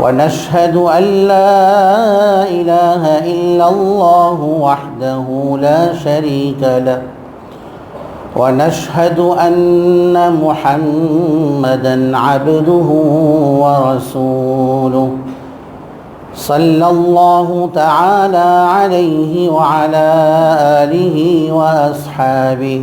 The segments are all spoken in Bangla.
ونشهد أن لا إله إلا الله وحده لا شريك له. ونشهد أن محمدا عبده ورسوله. صلى الله تعالى عليه وعلى آله وأصحابه.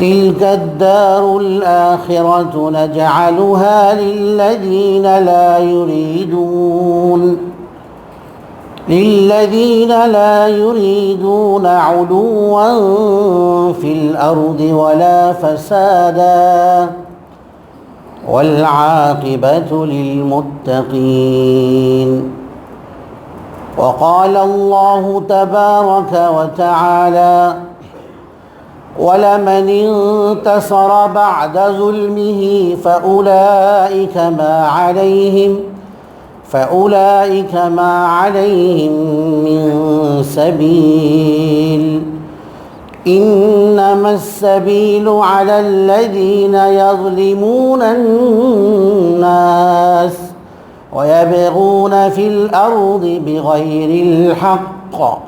تلك الدار الآخرة نجعلها للذين لا يريدون للذين لا يريدون علوا في الأرض ولا فسادا والعاقبة للمتقين. وقال الله تبارك وتعالى ولمن انتصر بعد ظلمه فأولئك ما عليهم فأولئك ما عليهم من سبيل. إنما السبيل على الذين يظلمون الناس ويبغون في الأرض بغير الحق.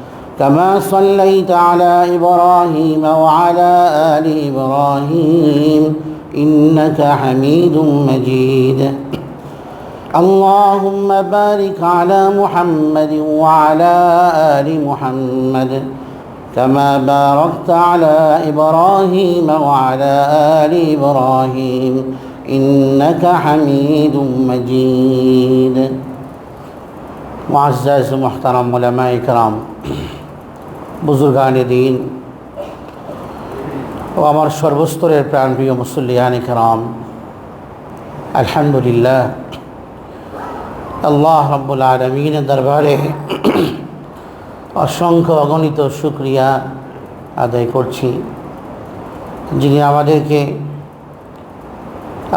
كما صليت على إبراهيم وعلى آل إبراهيم إنك حميد مجيد. اللهم بارك على محمد وعلى آل محمد كما باركت على إبراهيم وعلى آل إبراهيم إنك حميد مجيد. معزز محترم علماء کرام বুজুর্গান দিন। ও আমার সর্বস্তরের প্রাণপ্রিয় মুসল্লিয়ান কেরাম। আলহামদুলিল্লাহ। আল্লাহ রব্বুল আলমিনের দরবারে অসংখ্য অগণিত শুক্রিয়া আদায় করছি, যিনি আমাদেরকে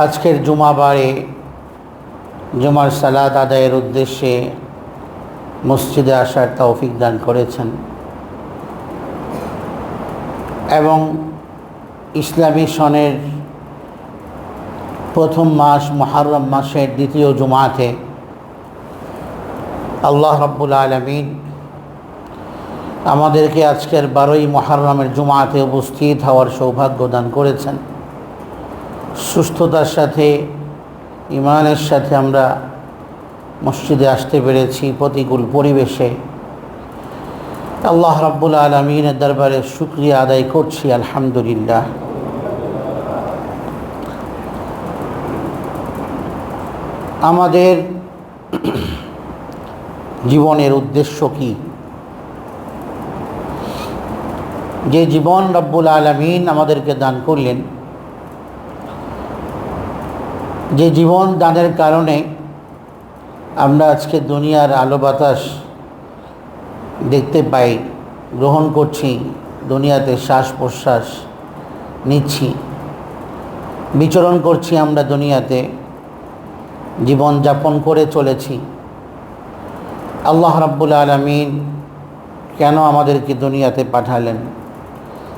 আজকের জুমাবারে জুমার সালাদ আদায়ের উদ্দেশ্যে মসজিদে আসার তৌফিক দান করেছেন। এবং ইসলামী সনের প্রথম মাস মহারম মাসের দ্বিতীয় জুমাতে আল্লাহ রব্বুল আলমিন আমাদেরকে আজকের বারোই মহারমের জুমাতে উপস্থিত হওয়ার সৌভাগ্য দান করেছেন। সুস্থতার সাথে ইমানের সাথে আমরা মসজিদে আসতে পেরেছি প্রতিকূল পরিবেশে। আল্লাহ রাব্বুল আলমিনের দরবারে শুক্রিয়া আদায় করছি, আলহামদুলিল্লাহ। আমাদের জীবনের উদ্দেশ্য কি? যে জীবন রব্বুল আলমিন আমাদেরকে দান করলেন, যে জীবন দানের কারণে আমরা আজকে দুনিয়ার আলো বাতাস দেখতে পাই, গ্রহণ করছি, দুনিয়াতে শ্বাস প্রশ্বাস নিচ্ছি। বিচরণ করছি আমরা দুনিয়াতে, জীবন যাপন করে চলেছি। আল্লাহ রাব্বুল আলমিন কেন আমাদেরকে দুনিয়াতে পাঠালেন?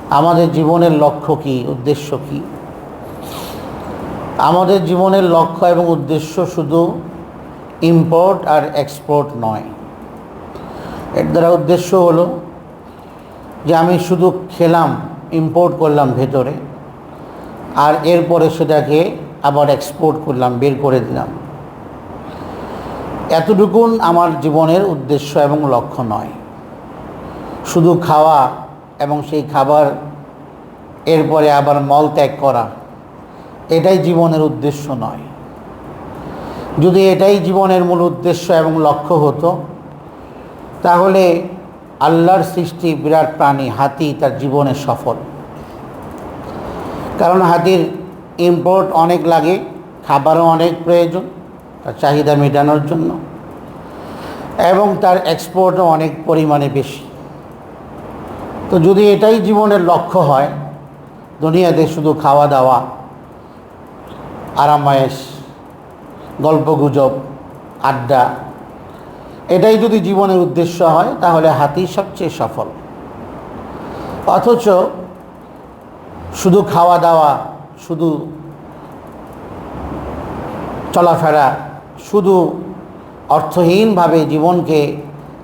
আমাদের জীবনের লক্ষ্য কী, উদ্দেশ্য কী? আমাদের জীবনের লক্ষ্য এবং উদ্দেশ্য শুধু ইম্পোর্ট আর এক্সপোর্ট নয়। এর দ্বারা উদ্দেশ্য হলো যে আমি শুধু খেলাম ইম্পোর্ট করলাম ভেতরে, আর এরপরে সেটাকে আবার এক্সপোর্ট করলাম, বের করে দিলাম। এতটুকুন আমার জীবনের উদ্দেশ্য এবং লক্ষ্য নয়। শুধু খাওয়া এবং সেই খাবার, এরপরে আবার মল ত্যাগ করা, এটাই জীবনের উদ্দেশ্য নয়। যদি এটাই জীবনের মূল উদ্দেশ্য এবং লক্ষ্য হতো তাহলে আল্লাহর সৃষ্টি বিরাট প্রাণী হাতি তার জীবনে সফল। কারণ হাতির ইম্পোর্ট অনেক লাগে, খাবারও অনেক প্রয়োজন, তার চাহিদা মেটানোর জন্য, এবং তার এক্সপোর্টও অনেক পরিমাণে বেশি। তো যদি এটাই জীবনের লক্ষ্য হয়, দুনিয়াতে শুধু খাওয়া দাওয়া আরামায়েশ গল্পগুজব, আড্ডা এটাই যদি জীবনের উদ্দেশ্য হয়, তাহলে হাতি সবচেয়ে সফল। অথচ শুধু খাওয়া দাওয়া, শুধু চলাফেরা, শুধু অর্থহীনভাবে জীবনকে,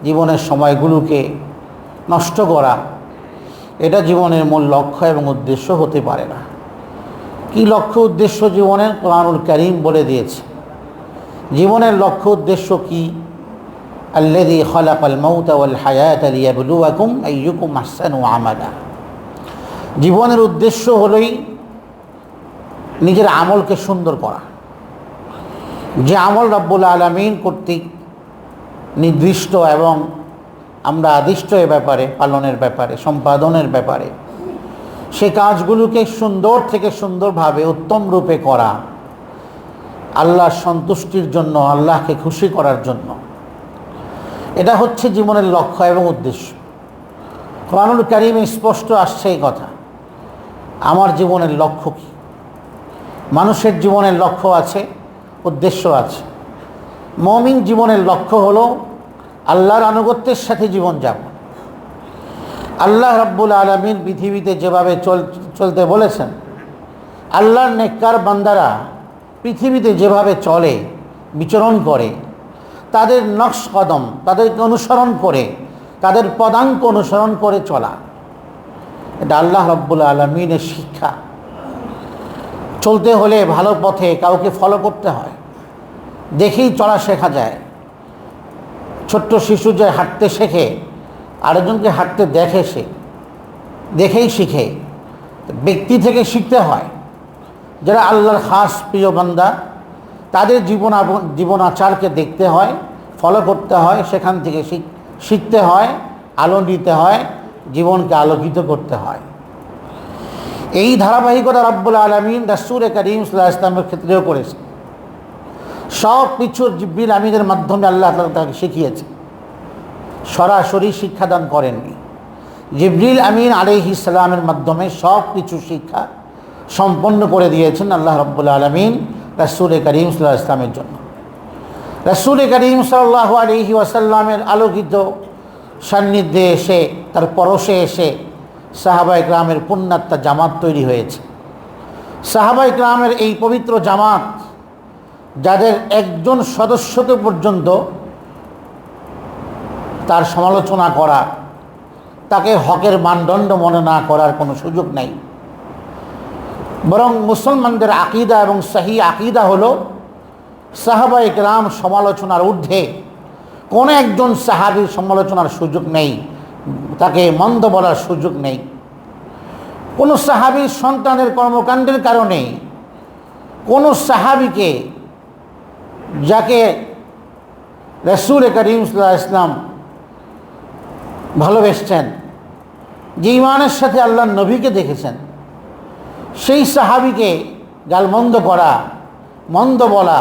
জীবনের সময়গুলোকে নষ্ট করা, এটা জীবনের মূল লক্ষ্য এবং উদ্দেশ্য হতে পারে না। কি লক্ষ্য উদ্দেশ্য? জীবনের কোরআনুল করিম বলে দিয়েছে। জীবনের লক্ষ্য উদ্দেশ্য কি? আল্লাদি খলাকাল মৌতা ওয়াল হায়াত আলিয়াবলুয়াকুম আইয়ুকুম আহসানু জীবনের উদ্দেশ্য হলোই নিজের আমলকে সুন্দর করা। যে আমল রব্বুল আলমিন কর্তৃক নির্দিষ্ট এবং আমরা আদিষ্ট এ ব্যাপারে, পালনের ব্যাপারে, সম্পাদনের ব্যাপারে, সে কাজগুলোকে সুন্দর থেকে সুন্দরভাবে, উত্তম রূপে করা, আল্লাহর সন্তুষ্টির জন্য, আল্লাহকে খুশি করার জন্য। এটা হচ্ছে জীবনের লক্ষ্য এবং উদ্দেশ্য। কোরআনুল কারিমে স্পষ্ট আসছে এই কথা। আমার জীবনের লক্ষ্য কী? মানুষের জীবনের লক্ষ্য আছে, উদ্দেশ্য আছে। মমিন জীবনের লক্ষ্য হল আল্লাহর আনুগত্যের সাথে জীবন জীবনযাপন আল্লাহ রাব্বুল আলমিন পৃথিবীতে যেভাবে চল, চলতে বলেছেন, আল্লাহর নেককার বান্দারা পৃথিবীতে যেভাবে চলে, বিচরণ করে তাদের নকশ কদম, তাদেরকে অনুসরণ করে, তাদের পদাঙ্ক অনুসরণ করে চলা। এটা আল্লাহ রব্বুল আলমিনের শিক্ষা। চলতে হলে ভালো পথে কাউকে ফলো করতে হয়। দেখেই চলা শেখা যায়। ছোট্ট শিশু যে হাঁটতে শেখে, আরেকজনকে হাঁটতে দেখে সে, দেখেই শিখে। ব্যক্তি থেকে শিখতে হয়। যারা আল্লাহর খাস প্রিয় বান্দা তাদের জীবন জীবন আচারকে দেখতে হয়, ফলো করতে হয়, সেখান থেকে শিখতে হয়, আলো নিতে হয়, জীবনকে আলোকিত করতে হয়। এই ধারাবাহিকতা রব্বুল আলমিন রাসুর করিম সাল্লাহ ইসলামের ক্ষেত্রেও করেছে। সব কিছুর জিব্বিল আমিনের মাধ্যমে আল্লাহ তাকে শিখিয়েছে। সরাসরি শিক্ষাদান করেননি। জিবরিল আমিন আলহ ইসলামের মাধ্যমে সব কিছু শিক্ষা সম্পন্ন করে দিয়েছেন আল্লাহ রব্বুল আলমিন। রাসুল করিম সাল্লাহ ইসলামের জন্য। রাসুল করিম সাল্লাহ আলহি ওয়াসাল্লামের আলোকিত সান্নিধ্যে এসে, তার পরশে এসে সাহাবা ইকরামের পুণ্যাত্মা জামাত তৈরি হয়েছে। সাহাবা ইকরামের এই পবিত্র জামাত, যাদের একজন সদস্যকে পর্যন্ত তার সমালোচনা করা, তাকে হকের মানদণ্ড মনে না করার কোনো সুযোগ নেই। বরং মুসলমানদের আকিদা এবং সাহি আকিদা হলো সাহাবা ইকরাম সমালোচনার ঊর্ধ্বে। কোনো একজন সাহাবির সমালোচনার সুযোগ নেই, তাকে মন্দ বলার সুযোগ নেই। কোনো সাহাবির সন্তানের কর্মকাণ্ডের কারণে কোনো সাহাবিকে যাকে রসুল করিম ইসলাম ভালোবেসছেন, যে ইমানের সাথে আল্লাহ নবীকে দেখেছেন সেই সাহাবিকে গালমন্দ করা, মন্দ বলা,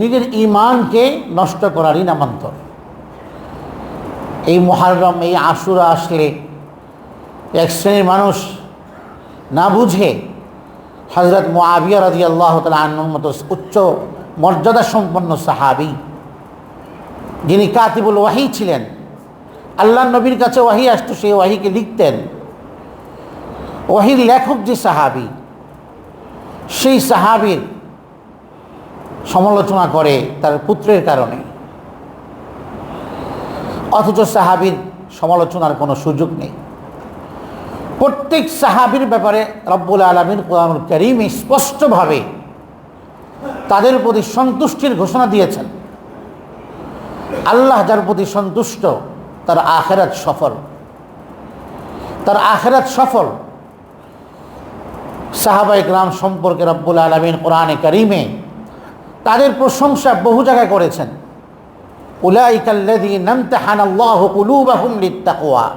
নিজের ইমানকে নষ্ট করারই নামান্তর। এই মহারম, এই আশুরা আসলে এক শ্রেণির মানুষ না বুঝে হজরত মোয়াবিয়া রাজি আল্লাহ তালা আন্নুর মতো উচ্চ মর্যাদা সম্পন্ন সাহাবি, যিনি কাতিবুল ওয়াহি ছিলেন। আল্লাহ নবীর কাছে ওয়াহি আসতো, সেই ওয়াহিকে লিখতেন ওয়াহির লেখক যে সাহাবি, সেই সাহাবির সমালোচনা করে তার পুত্রের কারণে। অথচ সাহাবির সমালোচনার কোনো সুযোগ নেই। প্রত্যেক সাহাবির ব্যাপারে রব্বুল আলমিন কোরআনুল করিম স্পষ্টভাবে তাদের প্রতি সন্তুষ্টির ঘোষণা দিয়েছেন। আল্লাহ যার প্রতি সন্তুষ্ট, তার আখেরাত সফল। তার আখেরাত সফল সাহাবাই গ্রাম সম্পর্কে রব্বুল আলমিন কোরআনে করিমে তাদের প্রশংসা বহু জায়গায় করেছেন। লিত্তাকওয়া।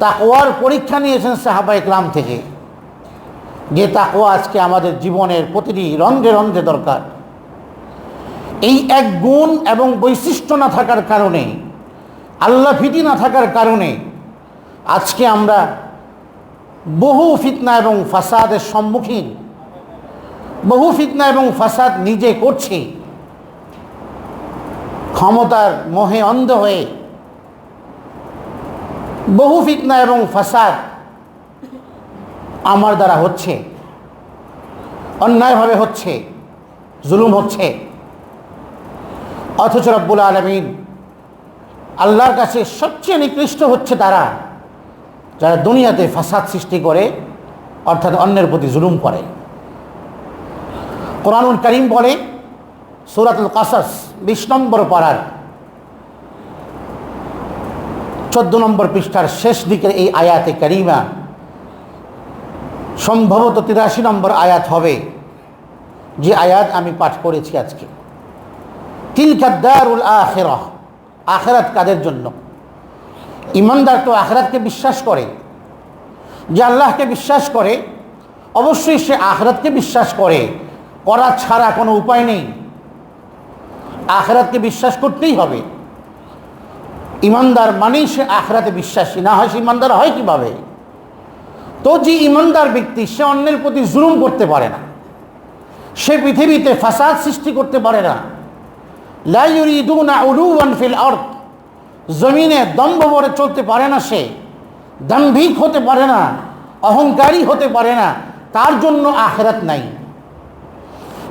তাকওয়ার পরীক্ষা নিয়েছেন সাহাবাই গ্রাম থেকে যে তাকওয়া আজকে আমাদের জীবনের প্রতিটি রন্ধে রন্ধে দরকার। এই এক গুণ এবং বৈশিষ্ট্য না থাকার কারণে, আল্লাহ ভীতি না থাকার কারণে আজকে আমরা বহু ফিতনা এবং ফাসাদের সম্মুখীন, বহু ফিতনা এবং ফাসাদ নিজে করছি। ক্ষমতার মোহে অন্ধ হয়ে বহু ফিতনা এবং ফাসাদ আমার দ্বারা হচ্ছে, অন্যায়ভাবে হচ্ছে, জুলুম হচ্ছে। অথচ রব্বুল আলমিন আল্লাহর কাছে সবচেয়ে নিকৃষ্ট হচ্ছে তারা। যারা দুনিয়াতে ফাসাদ সৃষ্টি করে, অর্থাৎ অন্যের প্রতি জুলুম করে। কোরআনুল করিম বলে, সুরাতুল কাসাস, বিশ নম্বর পাড়ার চোদ্দ নম্বর পৃষ্ঠার শেষ দিকের এই আয়াতে করিমা, সম্ভবত তিরাশি নম্বর আয়াত হবে, যে আয়াত আমি পাঠ করেছি আজকে। তিলকাদ্দারুল আখেরাহ, আখেরাত কাদের জন্য? ইমানদার তো আখরাতকে বিশ্বাস করে, যে আল্লাহকে বিশ্বাস করে, অবশ্যই সে আখরাতকে বিশ্বাস করে, করা ছাড়া কোনো উপায় নেই। আখরাতকে বিশ্বাস করতেই হবে। ইমানদার মানেই সে আখরাতে বিশ্বাসী, না হয় সে ইমানদার হয় কীভাবে? তো যে ইমানদার ব্যক্তি, সে অন্যের প্রতি জুলুম করতে পারে না। সে পৃথিবীতে ফাসাদ সৃষ্টি করতে পারে না। লাইউরিদুনা উলুওয়ান ফিল আরদ। জমিনে দম্ভ ভরে চলতে পারে না সে, দাম্ভিক হতে পারে না, অহংকারী হতে পারে না, তার জন্য আখেরাত নাই।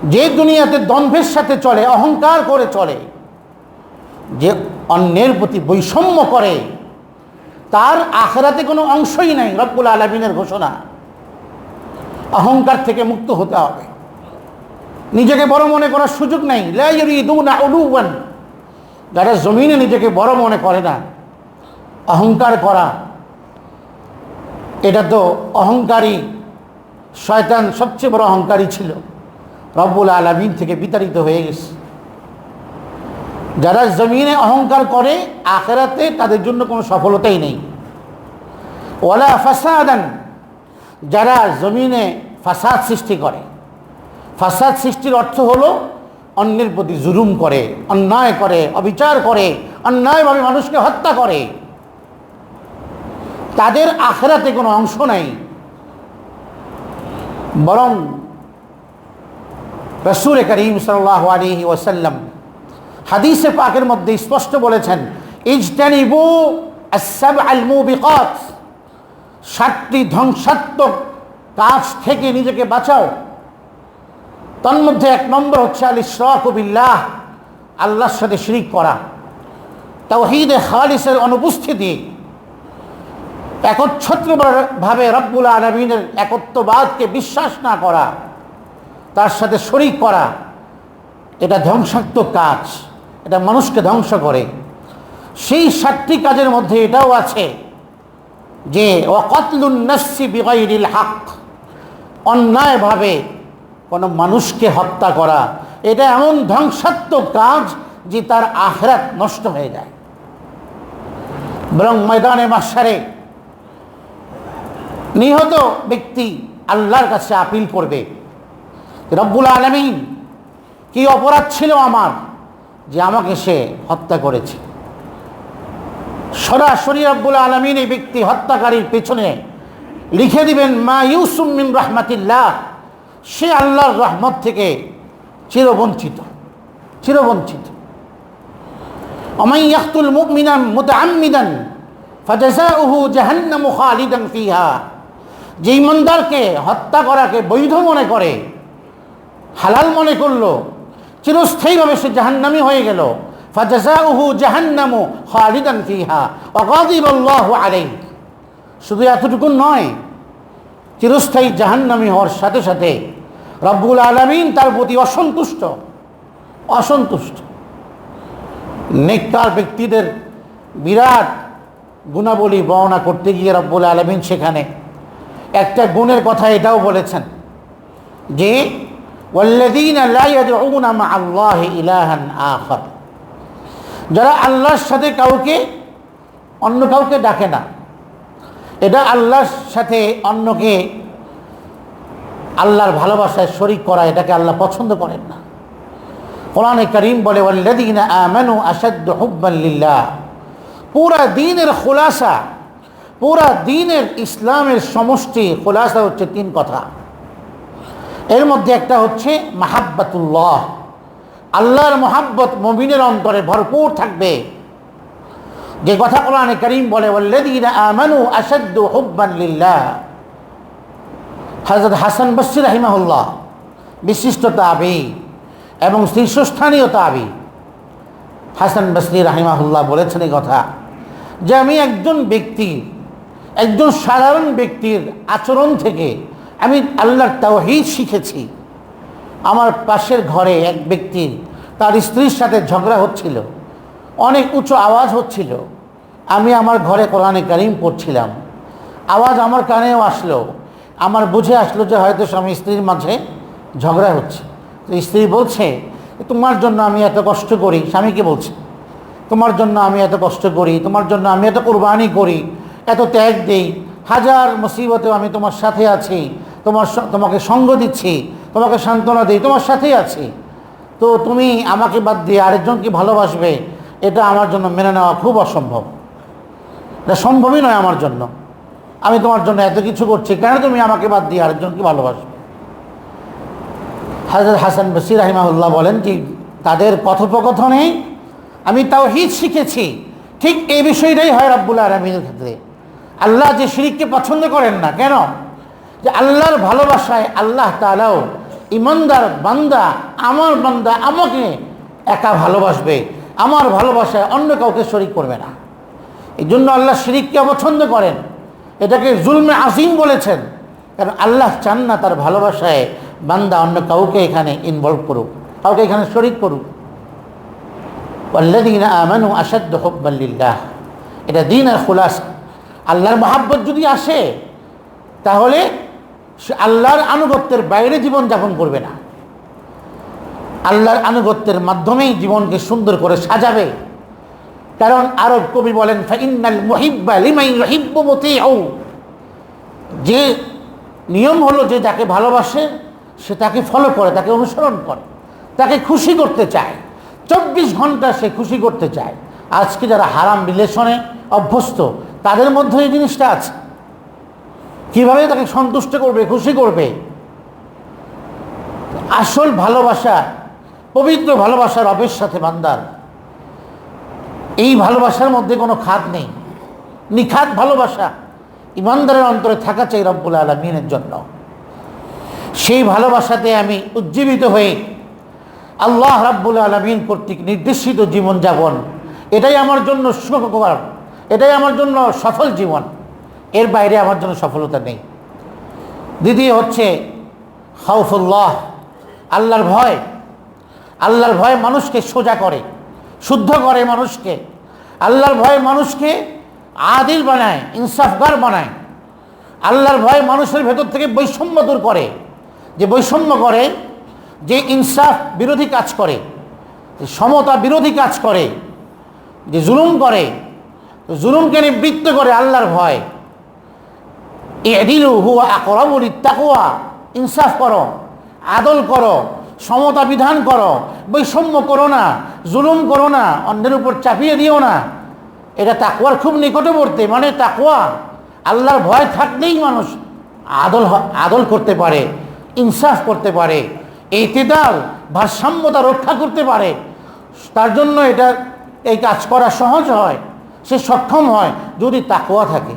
যে দুনিয়াতে দম্ভের সাথে চলে, অহংকার করে চলে, যে অন্যের প্রতি বৈষম্য করে, তার আখেরাতে কোনো অংশই নাই রব্বুল আলমিনের ঘোষণা। অহংকার থেকে মুক্ত হতে হবে। নিজেকে বড় মনে করার সুযোগ নেই। লাইরিদুনা উলুওয়ান যারা জমিনে নিজেকে বড় মনে করে না, অহংকার করা, এটা তো অহংকারী, শয়তান সবচেয়ে বড় অহংকারী ছিল। রব্বুল আলমিন থেকে বিতাড়িত হয়ে গেছে। যারা জমিনে অহংকার করে, আখেরাতে তাদের জন্য কোনো সফলতাই নেই। ওলা ফাসাদান, যারা জমিনে ফাসাদ সৃষ্টি করে। ফাসাদ সৃষ্টির অর্থ হলো অন্যের প্রতি জুলুম করে, অন্যায় করে, অবিচার করে, অন্যায়ভাবে মানুষকে হত্যা করে। তাদের আখেরাতে কোনো অংশ নেই। বরং রসুল করিম সাল্লাহ আলী ওসাল্লাম হাদিসে পাকের মধ্যে স্পষ্ট বলেছেন, ইজতানিবু আসাব আল মুবিকাত। সাতটি ধ্বংসাত্মক কাজ থেকে নিজেকে বাঁচাও। তন্মধ্যে এক নম্বর হচ্ছে আল ইসরাকুবিল্লাহ আল্লাহর সাথে শিরিক করা। তাওহিদে খালিসের অনুপস্থিতি একচ্ছত্রভাবে রব্বুল আলমিনের একত্ববাদকে বিশ্বাস না করা, তার সাথে শরিক করা, এটা ধ্বংসাত্মক কাজ, এটা মানুষকে ধ্বংস করে। সেই সাতটি কাজের মধ্যে এটাও আছে যে ওয়াকতলুন্নসি বিগাইরিল হাক, অন্যায়ভাবে কোনো মানুষকে হত্যা করা, এটা এমন ধ্বংসাত্মক কাজ যে তার আখরাত নষ্ট হয়ে যায়। বরং ময়দানে মাসারে নিহত ব্যক্তি আল্লাহর কাছে আপিল করবে রব্বুল আলমিন, কি অপরাধ ছিল আমার যে আমাকে সে হত্যা করেছে? সরাসরি রব্বুল আলমিন এই ব্যক্তি হত্যাকারীর পেছনে লিখে দিবেন, মা ইউসুমিন রহমাতিল্লাহ। সে আল্লাহর রহমত থেকে চিরবঞ্চিত চিরবঞ্চিত। অমাই ইয়াকুল মুমিনান মুতাআম্মিদান, ফাজাজাউহু জাহান্নামু খালিদান ফিহা। যে ইমানদারকে হত্যা করাকে বৈধ মনে করে, হালাল মনে করল, চিরস্থায়ীভাবে সে জাহান্নামি হয়ে গেল। ফাজাজাউহু জাহান্নামু খালিদান ফিহা ওয়া গাদিবাল্লাহু আলাইহি। শুধু এতটুকু নয়, চিরস্থায়ী জাহান্নামী হওয়ার সাথে সাথে রব্বুল আলমিন তার প্রতি অসন্তুষ্ট। অসন্তুষ্ট। নেককার ব্যক্তিদের বিরাট গুণাবলী বর্ণনা করতে গিয়ে রব্বুল আলমিন সেখানে একটা গুণের কথা এটাও বলেছেন যে আল্লাহি যারা আল্লাহর সাথে কাউকে, অন্য কাউকে ডাকে না, এটা আল্লাহর সাথে অন্যকে আল্লাহর ভালোবাসায় শরিক করা, এটাকে আল্লাহ পছন্দ করেন না। কোরআনে করিম বলে পুরা দিনের খোলাসা, পুরা দিনের ইসলামের সমষ্টি, খোলাসা হচ্ছে তিন কথা। এর মধ্যে একটা হচ্ছে মাহাব্বাতুল্লাহ। আল্লাহর মহাব্বত মমিনের অন্তরে ভরপুর থাকবে। যে কথা কোরআনে করিম বলে, ওয়াল্লাযীনা আমানু আশাদ্দু হুব্বান হযরত হাসান বসরি রাহিমাহুল্লাহ, বিশিষ্ট তাবি এবং শীর্ষস্থানীয় তাবি। হাসান বসরি রাহিমাহুল্লাহ বলেছেন এই কথা যে আমি একজন ব্যক্তি, একজন সাধারণ ব্যক্তির আচরণ থেকে আমি আল্লাহর তাওহীদ শিখেছি। আমার পাশের ঘরে এক ব্যক্তির তার স্ত্রীর সাথে ঝগড়া হচ্ছিল, অনেক উঁচু আওয়াজ হচ্ছিল। আমি আমার ঘরে কোরআনে কারিম পড়ছিলাম। আওয়াজ আমার কানেও আসলো। আমার বুঝে আসলো যে হয়তো স্বামী স্ত্রীর মাঝে ঝগড়া হচ্ছে। তো স্ত্রী বলছে, তোমার জন্য আমি এত কষ্ট করি। স্বামীকে বলছে, তোমার জন্য আমি এত কষ্ট করি, তোমার জন্য আমি এত কোরবানি করি, এত ত্যাগ দিই। হাজার মুসিবতেও আমি তোমার সাথে আছি, তোমার তোমাকে সঙ্গ দিচ্ছি, তোমাকে সান্ত্বনা দিই, তোমার সাথেই আছি। তো তুমি আমাকে বাদ দিয়ে আরেকজনকে ভালোবাসবে, এটা আমার জন্য মেনে নেওয়া খুব অসম্ভব। এটা সম্ভবই নয় আমার জন্য। আমি তোমার জন্য এত কিছু করছি, কেন তুমি আমাকে বাদ দিয়ে আরেকজনকে ভালোবাসবে? হাজর হাসান বসির রাহিমাহুল্লাহ বলেন যে তাদের কথোপকথনে আমি তাও হিত শিখেছি। ঠিক এই বিষয়টাই হয় রব্বুল আলমীর ক্ষেত্রে। আল্লাহ যে শিরিককে পছন্দ করেন না, কেন? যে আল্লাহর ভালোবাসায় আল্লাহ তালাও ইমানদার বান্দা, আমার বান্দা আমাকে একা ভালোবাসবে, আমার ভালোবাসায় অন্য কাউকে শরিক করবে না। এই জন্য আল্লাহ শিরিককে অপছন্দ করেন। এটাকে জুলমে আসিম বলেছেন। কারণ আল্লাহ চান না তার ভালোবাসায় বান্দা অন্য কাউকে এখানে ইনভলভ করুক, কাউকে এখানে শরিক করুক। আল্লাদিন আমানু আসাদ্দ হব্বাল্লিল্লাহ এটা দিন আর খুলাস। আল্লাহর মহাব্বত যদি আসে, তাহলে সে আল্লাহর আনুগত্যের বাইরে জীবন যাপন করবে না। আল্লাহর আনুগত্যের মাধ্যমেই জীবনকে সুন্দর করে সাজাবে। কারণ আরব কবি বলেন ফাইনাল মহিব্বা লিমাই রহিব্ব মতিউ। যে নিয়ম হলো যে যাকে ভালোবাসে, সে তাকে ফলো করে, তাকে অনুসরণ করে, তাকে খুশি করতে চায়। চব্বিশ ঘণ্টা সে খুশি করতে চায়। আজকে যারা হারাম রিলেশনে অভ্যস্ত, তাদের মধ্যে এই জিনিসটা আছে। কীভাবে তাকে সন্তুষ্ট করবে, খুশি করবে? আসল ভালোবাসা, পবিত্র ভালোবাসার রবের সাথে বান্দার। এই ভালোবাসার মধ্যে কোনো খাত নেই। নিখাত ভালোবাসা ইমানদারের অন্তরে থাকা চাই রব্বুল আলমিনের জন্য। সেই ভালোবাসাতে আমি উজ্জীবিত হয়ে আল্লাহ রাব্বুল আলমিন কর্তৃক নির্দেশিত জীবনযাপন, এটাই আমার জন্য সুখকর এটাই আমার জন্য সফল জীবন। এর বাইরে আমার জন্য সফলতা নেই। দ্বিতীয় হচ্ছে খাউফুল্লাহ, আল্লাহর ভয়। আল্লাহর ভয় মানুষকে সোজা করে। শুদ্ধ করে মানুষকে। আল্লাহর ভয়ে মানুষকে আদিল বানায়, ইনসাফগার বানায়। আল্লাহর ভয়ে মানুষের ভেতর থেকে বৈষম্য দূর করে। যে বৈষম্য করে, যে ইনসাফ বিরোধী কাজ করে, যে সমতা বিরোধী কাজ করে, যে জুলুম করে জুলুমকে নিবৃত্ত করে আল্লাহর ভয়। এদিলু হুয়া আকরাবুল তাকুয়া ইনসাফ করো, আদল করো সমতা বিধান করো, বৈষম্য করো না, জুলুম করো না, অন্যের উপর চাপিয়ে দিও না। এটা তাকুয়ার খুব নিকটবর্তী মানে তাকুয়া আল্লাহর ভয় থাকলেই মানুষ আদল আদল করতে পারে, ইনসাফ করতে পারে এতেদাল ভারসাম্যতা রক্ষা করতে পারে। তার জন্য এটা, এই কাজ করা সহজ হয়, সে সক্ষম হয় যদি তাকুয়া থাকে।